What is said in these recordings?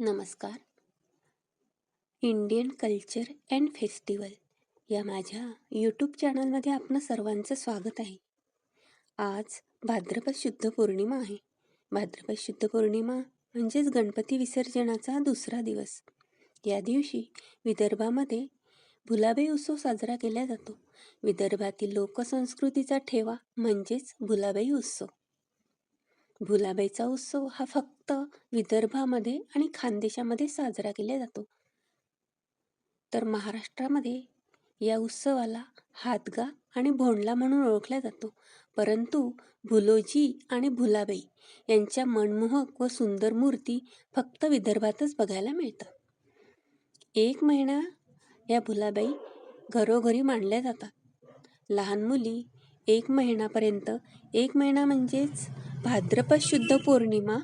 नमस्कार. Indian culture and festival या माझ्या यूट्यूब चॅनलमध्ये आपलं सर्वांचं स्वागत आहे. आज भाद्रपद शुद्ध पौर्णिमा आहे. भाद्रपद शुद्ध पौर्णिमा म्हणजेच गणपती विसर्जनाचा दुसरा दिवस. या दिवशी विदर्भामध्ये भुलाबाई उत्सव साजरा केला जातो. विदर्भातील लोकसंस्कृतीचा ठेवा म्हणजेच भुलाबाई उत्सव. भुलाबाईचा उत्सव हा फक्त विदर्भामध्ये आणि खानदेशामध्ये साजरा केला जातो. तर महाराष्ट्रामध्ये या उत्सवाला हातगा आणि भोंडला म्हणून ओळखला जातो. परंतु भुलोजी आणि भुलाबाई यांच्या मनमोहक व सुंदर मूर्ती फक्त विदर्भातच बघायला मिळतात. एक महिना या भुलाबाई घरोघरी मांडल्या जातात. लहान मुली एक महिनापर्यंत एक महिना म्हणजेच भाद्रपद शुद्ध पौर्णिमा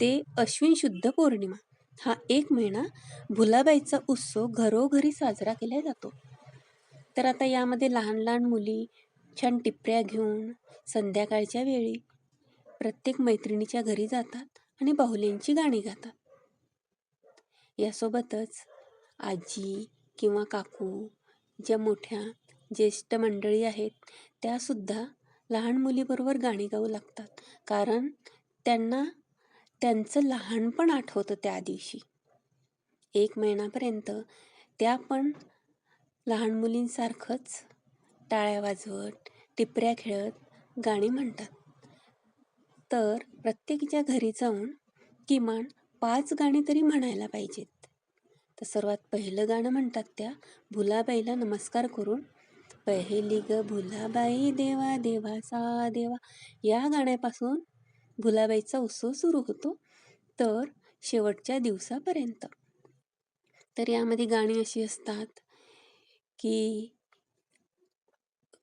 ते अश्विन शुद्ध पौर्णिमा हा एक महिना भुलाबाईचा उत्सव घरोघरी साजरा केला जातो. तर आता यामध्ये लहान लहान मुली छान टिपऱ्या घेऊन संध्याकाळच्या वेळी प्रत्येक मैत्रिणीच्या घरी जातात आणि बाहुल्यांची गाणी गातात. यासोबतच आजी किंवा काकू ज्या मोठ्या ज्येष्ठ मंडळी आहेत त्यासुद्धा लहान मुलीबरोबर गाणी गाऊ लागतात. कारण त्यांना त्यांचं लहानपण आठवतं त्या दिवशी. एक महिनापर्यंत त्या पण लहान मुलींसारखंच टाळ्या वाजवत टिपऱ्या खेळत गाणी म्हणतात. तर प्रत्येकीच्या घरी जाऊन किमान पाच गाणी तरी म्हणायला पाहिजेत. तर सर्वात पहिलं गाणं म्हणतात त्या भुलाबाईला नमस्कार करून पहिली ग भुलाबाई देवा देवाचा देवा. या गाण्यापासून भुलाबाईचा उत्सव सुरू होतो तर शेवटच्या दिवसापर्यंत. तर यामध्ये गाणी अशी असतात की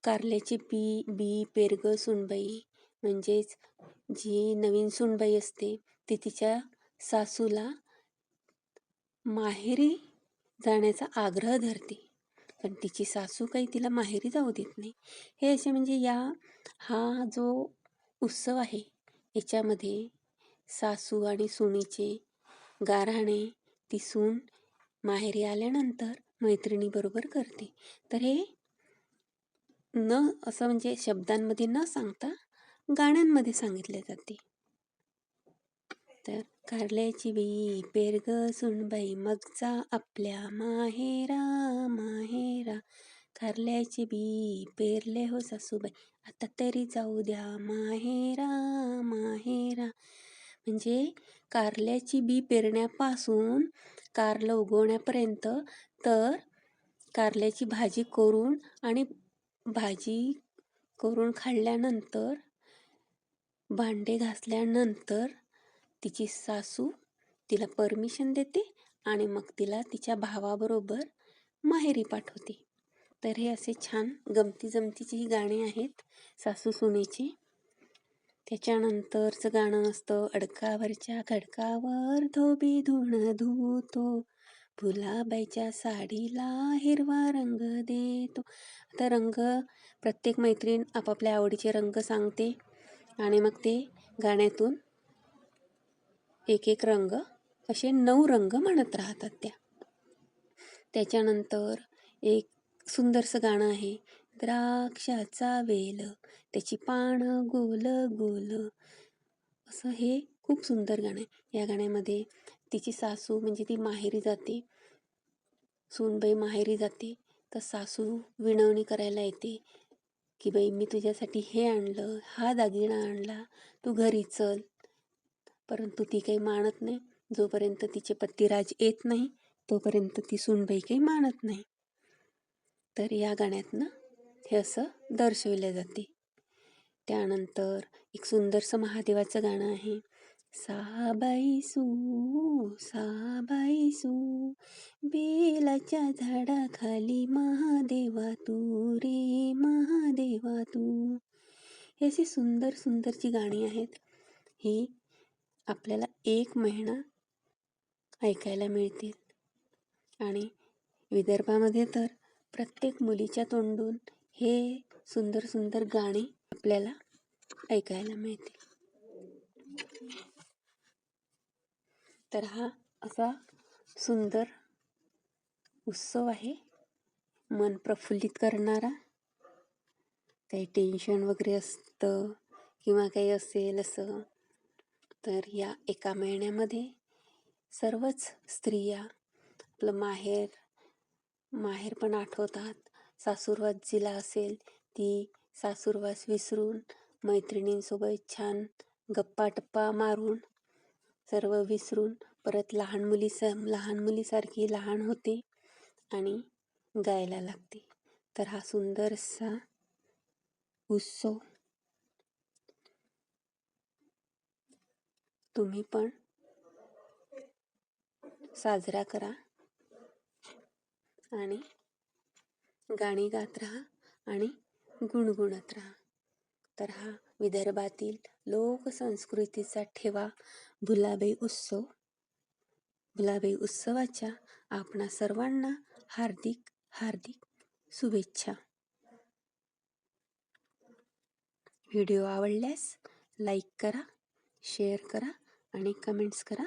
कारल्याची पी बी पेरग सुनबाई. म्हणजेच जी नवीन सुनबाई असते ती तिच्या सासूला माहेरी जाण्याचा आग्रह धरते. पण तिची सासू काही तिला माहेरी जाऊ देत नाही. हे असे म्हणजे या हा जो उत्सव आहे याच्यामध्ये सासू आणि सुनीचे गाराणे ती सून माहेरी आल्यानंतर मैत्रिणीबरोबर करते. तर हे न असं म्हणजे शब्दांमध्ये न सांगता गाण्यांमध्ये सांगितले जाते. तर कारल्याची बी पेरग सुनबाई मग जा आपल्या माहेरा कारल्याची बी पेरले हो सासूबाई. आता तरी जाऊ द्या माहेरा माहेरा. म्हणजे कारल्याची बी पेरण्यापासून कारलं उगवण्यापर्यंत तर कारल्याची भाजी करून आणि भाजी करून खाल्ल्यानंतर भांडे घासल्यानंतर तिची सासू तिला परमिशन देते आणि मग तिला तिच्या भावाबरोबर माहेरी पाठवते. तर हे असे छान गमती जमतीची ही गाणी आहेत सासू सुनेची. त्याच्यानंतरचं गाणं असतं अडकावरच्या खडकावर धोबी धुणं धुतो. फुलाबाईच्या साडीला हिरवा रंग देतो. आता रंग प्रत्येक मैत्रीण आपापल्या आवडीचे रंग सांगते आणि मग ते गाण्यातून एक एक रंग असे नऊ रंग म्हणत राहतात त्या. त्याच्यानंतर एक सुंदरसं गाणं आहे. द्राक्षाचा वेल त्याची पानं गोल गोल. असं हे खूप सुंदर गाणं आहे. या गाण्यामध्ये तिची सासू म्हणजे ती माहेरी जाते. सूनबाई माहेरी जाते. तर सासू विणवणी करायला येते की बाई मी तुझ्यासाठी हे आणलं हा दागिना आणला तू घरी चल. परंतु ती काही मानत नाही. जोपर्यंत तिचे पत्तीराज येत नाही तोपर्यंत ती सुनबाई काही मानत नाही. तर या गाण्यातनं हे असं दर्शविले जाते. त्यानंतर एक सुंदरसं महादेवाचं गाणं आहे. साबाई सू साबाई सू बेलाच्या झाडाखाली महादेवा तू रे महादेवा तू. हे अशी सुंदर सुंदरची गाणी आहेत ही आपल्याला एक महिना ऐकायला मिळतील. आणि विदर्भामध्ये तर प्रत्येक मुलीच्या तोंडून हे सुंदर सुंदर गाणे आपल्याला ऐकायला मिळतील. तर हा असा सुंदर उत्सव आहे. मन प्रफुल्लित करणारा. काही टेन्शन वगैरे असतं किंवा काही असेल असं तर या एका महिन्यामध्ये सर्वच स्त्रिया आपलं माहेर माहेर पण आठवतात. सासूरवास जिला असेल ती सासूरवास विसरून मैत्रिणींसोबत छान गप्पा टप्पा मारून सर्व विसरून परत लहान मुली स लहान मुलीसारखी लहान होते आणि गायला लागते. तर हा सुंदरसा उत्सव तुम्ही पण साजरा करा. आणि गाणी गात राहा आणि गुणगुणत राहा. तर हा विदर्भातील लोकसंस्कृतीचा ठेवा. भुलाबाई उत्सव भुलाबाई उत्सवाच्या आपणा सर्वांना हार्दिक हार्दिक शुभेच्छा. व्हिडिओ आवडल्यास लाईक करा शेअर करा आणि कमेंट्स करा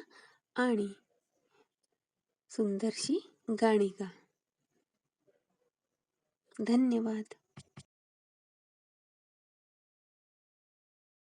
आणि सुंदरशी गाणी गा. धन्यवाद.